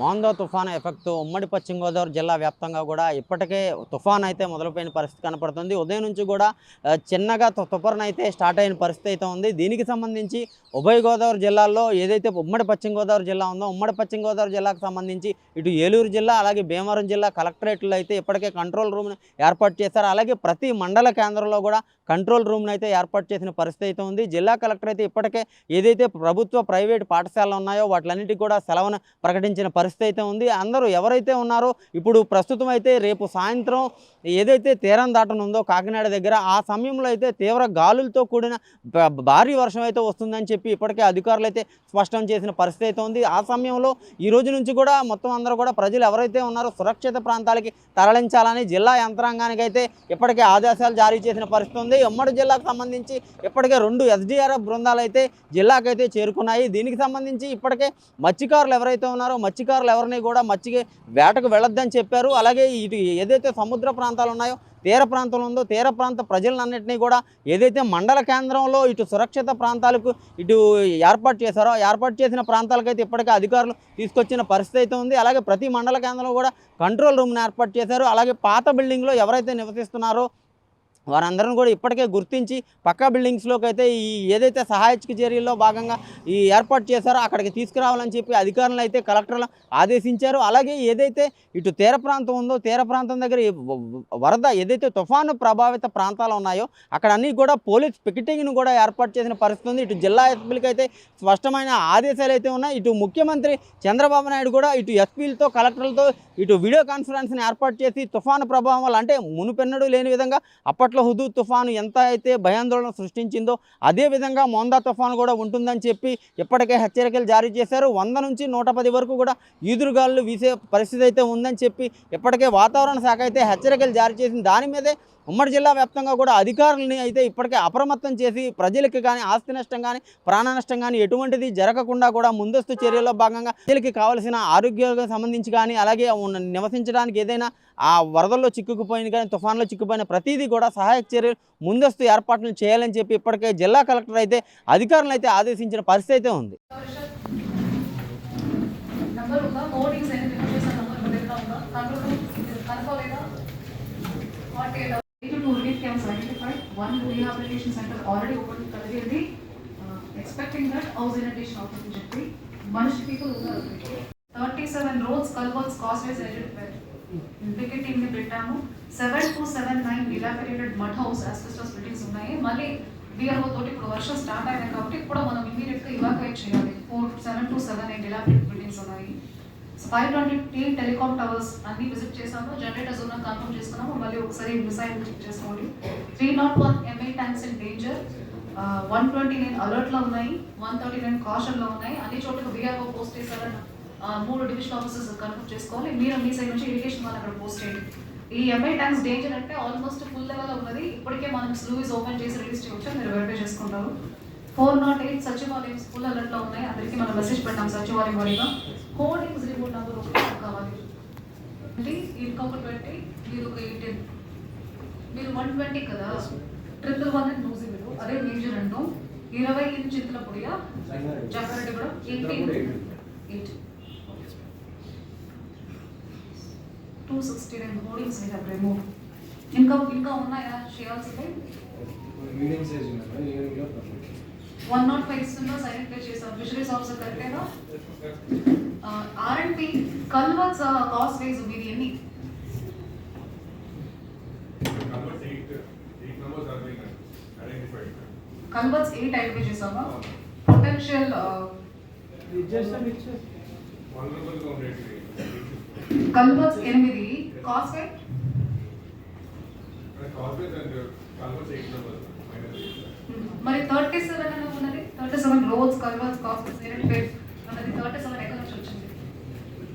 మోందో తుఫాను ఎఫెక్ట్ ఉమ్మడి పశ్చిమ గోదావరి జిల్లా వ్యాప్తంగా కూడా ఇప్పటికే తుఫాన్ అయితే మొదలుపోయిన పరిస్థితి కనపడుతుంది. ఉదయం నుంచి కూడా చిన్నగా తుఫాన్ అయితే స్టార్ట్ అయిన పరిస్థితి అయితే ఉంది. దీనికి సంబంధించి ఉభయ గోదావరి జిల్లాల్లో ఏదైతే ఉమ్మడి పశ్చిమ గోదావరి జిల్లా ఉందో ఉమ్మడి పశ్చిమ గోదావరి జిల్లాకు సంబంధించి ఇటు ఏలూరు జిల్లా అలాగే భీమవరం జిల్లా కలెక్టరేట్లో అయితే ఇప్పటికే కంట్రోల్ రూమ్ను ఏర్పాటు చేశారు. అలాగే ప్రతి మండల కేంద్రంలో కూడా కంట్రోల్ రూమ్ను అయితే ఏర్పాటు చేసిన పరిస్థితి అయితే ఉంది. జిల్లా కలెక్టర్ అయితే ఇప్పటికే ఏదైతే ప్రభుత్వ ప్రైవేట్ పాఠశాలలు ఉన్నాయో వాటిలన్నిటికీ కూడా సెలవును ప్రకటించిన పరిస్థితి అయితే ఉంది. అందరూ ఎవరైతే ఉన్నారో ఇప్పుడు ప్రస్తుతం అయితే రేపు సాయంత్రం ఏదైతే తీరం దాటనుందో కాకినాడ దగ్గర ఆ సమయంలో అయితే తీవ్ర గాలులతో కూడిన భారీ వర్షం అయితే వస్తుందని చెప్పి ఇప్పటికే అధికారులు అయితే స్పష్టం చేసిన పరిస్థితి అయితే ఉంది. ఆ సమయంలో ఈ రోజు నుంచి కూడా మొత్తం అందరూ కూడా ప్రజలు ఎవరైతే ఉన్నారో సురక్షిత ప్రాంతాలకి తరలించాలని జిల్లా యంత్రాంగానికి అయితే ఇప్పటికే ఆదేశాలు జారీ చేసిన పరిస్థితి ఉంది. ఉమ్మడి జిల్లాకు సంబంధించి ఇప్పటికే రెండు ఎస్డిఆర్ఎఫ్ బృందాలు అయితే జిల్లాకైతే చేరుకున్నాయి. దీనికి సంబంధించి ఇప్పటికే మత్స్యకారులు ఎవరైతే ఉన్నారో మత్స్యకారులు ఎవరిని కూడా మచ్చికి వేటకు వెళ్ళొద్దని చెప్పారు. అలాగే ఇటు ఏదైతే సముద్ర ప్రాంతాలు ఉన్నాయో తీర ప్రాంతంలో ఉందో తీర ప్రాంత ప్రజలన్నింటినీ కూడా ఏదైతే మండల కేంద్రంలో ఇటు సురక్షిత ప్రాంతాలకు ఇటు ఏర్పాటు చేశారో ఏర్పాటు చేసిన ప్రాంతాలకైతే ఇప్పటికే అధికారులు తీసుకొచ్చిన పరిస్థితి అయితే ఉంది. అలాగే ప్రతి మండల కేంద్రంలో కూడా కంట్రోల్ రూమ్ని ఏర్పాటు చేశారు. అలాగే పాత బిల్డింగ్లో ఎవరైతే నివసిస్తున్నారో వారందరిని కూడా ఇప్పటికే గుర్తించి పక్కా బిల్డింగ్స్లోకి అయితే ఈ ఏదైతే సహాయక చర్యల్లో భాగంగా ఈ ఏర్పాటు చేశారో అక్కడికి తీసుకురావాలని చెప్పి అధికారులు అయితే కలెక్టర్లు ఆదేశించారు. అలాగే ఏదైతే ఇటు తీర ప్రాంతం ఉందో తీర ప్రాంతం దగ్గర వరద ఏదైతే తుఫాను ప్రభావిత ప్రాంతాలు ఉన్నాయో అక్కడ అన్ని కూడా పోలీస్ పికెటింగ్ను కూడా ఏర్పాటు చేసిన పరిస్థితి ఉంది. ఇటు జిల్లా ఎస్పీలకి అయితే స్పష్టమైన ఆదేశాలు అయితే ఉన్నాయి. ఇటు ముఖ్యమంత్రి చంద్రబాబు నాయుడు కూడా ఇటు ఎస్పీలతో కలెక్టర్లతో ఇటు వీడియో కాన్ఫరెన్స్ని ఏర్పాటు చేసి తుఫాను ప్రభావం వల్ల అంటే మునుపెన్నడూ లేని విధంగా అప్పట్లో హుదూ తుఫాను ఎంత అయితే భయాందోళన సృష్టించిందో అదే విధంగా మోందా తుఫాను కూడా ఉంటుందని చెప్పి ఇప్పటికే హెచ్చరికలు జారీ చేశారు. వంద నుంచి నూట పది వరకు కూడా ఈదురుగాలు వీసే పరిస్థితి అయితే ఉందని చెప్పి ఇప్పటికే వాతావరణ శాఖ అయితే హెచ్చరికలు జారీ చేసింది. దాని మీదే ఉమ్మడి జిల్లా వ్యాప్తంగా కూడా అధికారులని అయితే ఇప్పటికే అప్రమత్తం చేసి ప్రజలకి కానీ ఆస్తి నష్టం కానీ ప్రాణ నష్టం కానీ ఎటువంటిది జరగకుండా కూడా ముందస్తు చర్యల్లో భాగంగా ప్రజలకి కావాల్సిన ఆరోగ్యానికి సంబంధించి కానీ అలాగే నివసించడానికి ఏదైనా ఆ వరదల్లో చిక్కుకుపోయిన కానీ తుఫాన్లో చిక్కుపోయిన ప్రతిదీ కూడా సహాయక చర్యలు ముందస్తు ఏర్పాట్లు చేయాలని చెప్పి ఇప్పటికే జిల్లా కలెక్టర్ అయితే అధికారులను అయితే ఆదేశించిన పరిస్థితి అయితే ఉంది. కలిగింది. అవుతుందని చెప్పి మనిషి పీపుల్ ఉన్నారు. Thirty seven roads culverts causeways identified cricket టీమ్ని పెట్టాము. Seven two seven nine dilapidated mud house asbestos buildings ఉన్నాయి. మళ్ళీ డిఆర్ఓ తోటి ఇప్పుడు వర్షం స్టార్ట్ అయినాయి కాబట్టి ఇప్పుడు మనం ఇమీడియట్గా ఇవాక్యుయేట్ చేయాలి. Four seven two seven eight dilapidated buildings ఉన్నాయి. Five twenty T telecom towers అన్ని విజిట్ చేసాము జనరేటర్స్ ఉన్న కన్ఫర్మ్ చేసుకున్నాము. మళ్ళీ ఒకసారి మిసైల్ చెక్ చేసుకోండి. Three nought one MA tanks in danger one twenty nine అలర్ట్లో ఉన్నాయి. వన్ థర్టీ నైన్ కాషన్లో ఉన్నాయి. అన్ని చోట్ల విఆర్ఓ పోస్ట్ చేశారని మూడు డివిజనల్ ఆఫీసర్స్ కన్ఫర్మ్ చేసుకోవాలి. మీరు మీ సైడ్ నుంచి ఇరిగేషన్ వాళ్ళు అక్కడ పోస్ట్ చేయండి. ఈ ఎంఐ ట్యాంక్స్ డేంజర్ అంటే ఆల్మోస్ట్ ఫుల్ లెవెల్ ఉన్నది. ఇప్పటికే మనం స్లూయిస్ ఓపెన్ చేసి రిలీజ్ చేయవచ్చు మీరు వెరిఫై చేసుకుంటారు. ఫోర్ నాట్ ఎయిట్ సచివాలయం ఫుల్ అలర్ట్లో ఉన్నాయి. అందరికీ మనం మెసేజ్ పెట్టాం సచివాలయం వారిగా హోర్డింగ్స్ రిపోర్ట్ నెంబర్ ఒకటి కావాలి. అంటే ట్వంటీ మీరు ఒక ఎయిటీన్ మీరు వన్ ట్వంటీ కదా? ట్రిపుల్ వన్ అండ్ నూజీ మీరు. అదే మేజర్ అంటాం. ఇరవై ఐదు చింతల పొడియా జగ్గారెడ్డి కూడా eighteen eight two sixty nine hoardings we have remove ఇంకా ఇంకా ఉన్నాయా చేయాల్సిందే మీడియం సైజ్ ఉన్నాయి ఈవినింగ్లో పర్లేదు వన్ నాట్ ఫైవ్ ఇస్తున్నా సైలెంట్ చేసాం ఫిషరీస్ ఆఫీసర్ కరెక్టేనా R and B culverts causeways మీది ఎన్ని. కల్వర్స్ ఎయిట్ ఐడెంటిఫై చేసామా పొటెన్షియల్. కల్వర్స్ ఎనిమిది. eight. మరి థర్టీ సెవెన్ అని ఉన్నది? Thirty seven roads culverts causeways identify